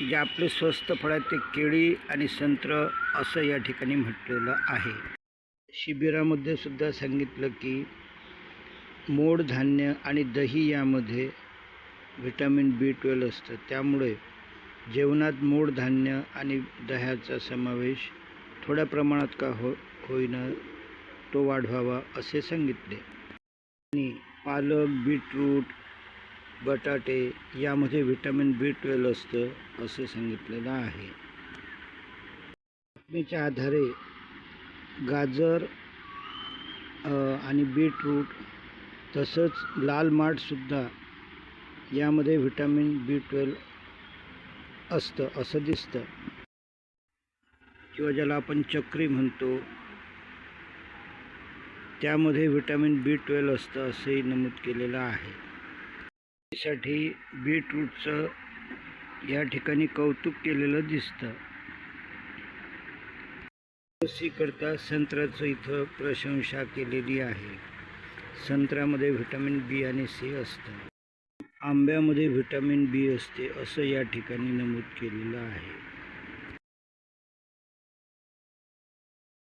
जे आपले स्वस्त फळ आहेत ते केळी आणि संत्र असं या ठिकाणी म्हटलेलं आहे. शिबिरामध्ये सुद्धा सांगितलं की मोड धान्य आणि दही यामध्ये व्हिटॅमिन बी ट्वेल्व असतं. त्यामुळे जेवणात मोड धान्य आणि दह्याचा समावेश थोड्या प्रमाणात का हो होईना तो वाढवावा असे सांगितले. आणि पालक बीटरूट बटाटे यामध्ये व्हिटॅमिन बी ट्वेल्व असतं असे सांगितलेलं आहे. बातमीच्या आधारे गाजर आणि बीटरूट तसंच लाल माठसुद्धा यामध्ये व्हिटॅमिन बी ट्वेल्व असतं असं दिसतं. किंवा ज्याला आपण चक्री म्हणतो त्यामध्ये व्हिटॅमिन बी ट्वेल्व असतं असंही नमूद केलेलं आहे. साठी बीटरूटचं या ठिकाणी कौतुक केलेलं दिसतं. लसीकरता संत्र्याचं इथं प्रशंसा केलेली आहे. संत्र्यामध्ये व्हिटॅमिन बी आणि सी असतं. आंब्यामध्ये व्हिटॅमिन बी असते असं या ठिकाणी नमूद केलेलं आहे.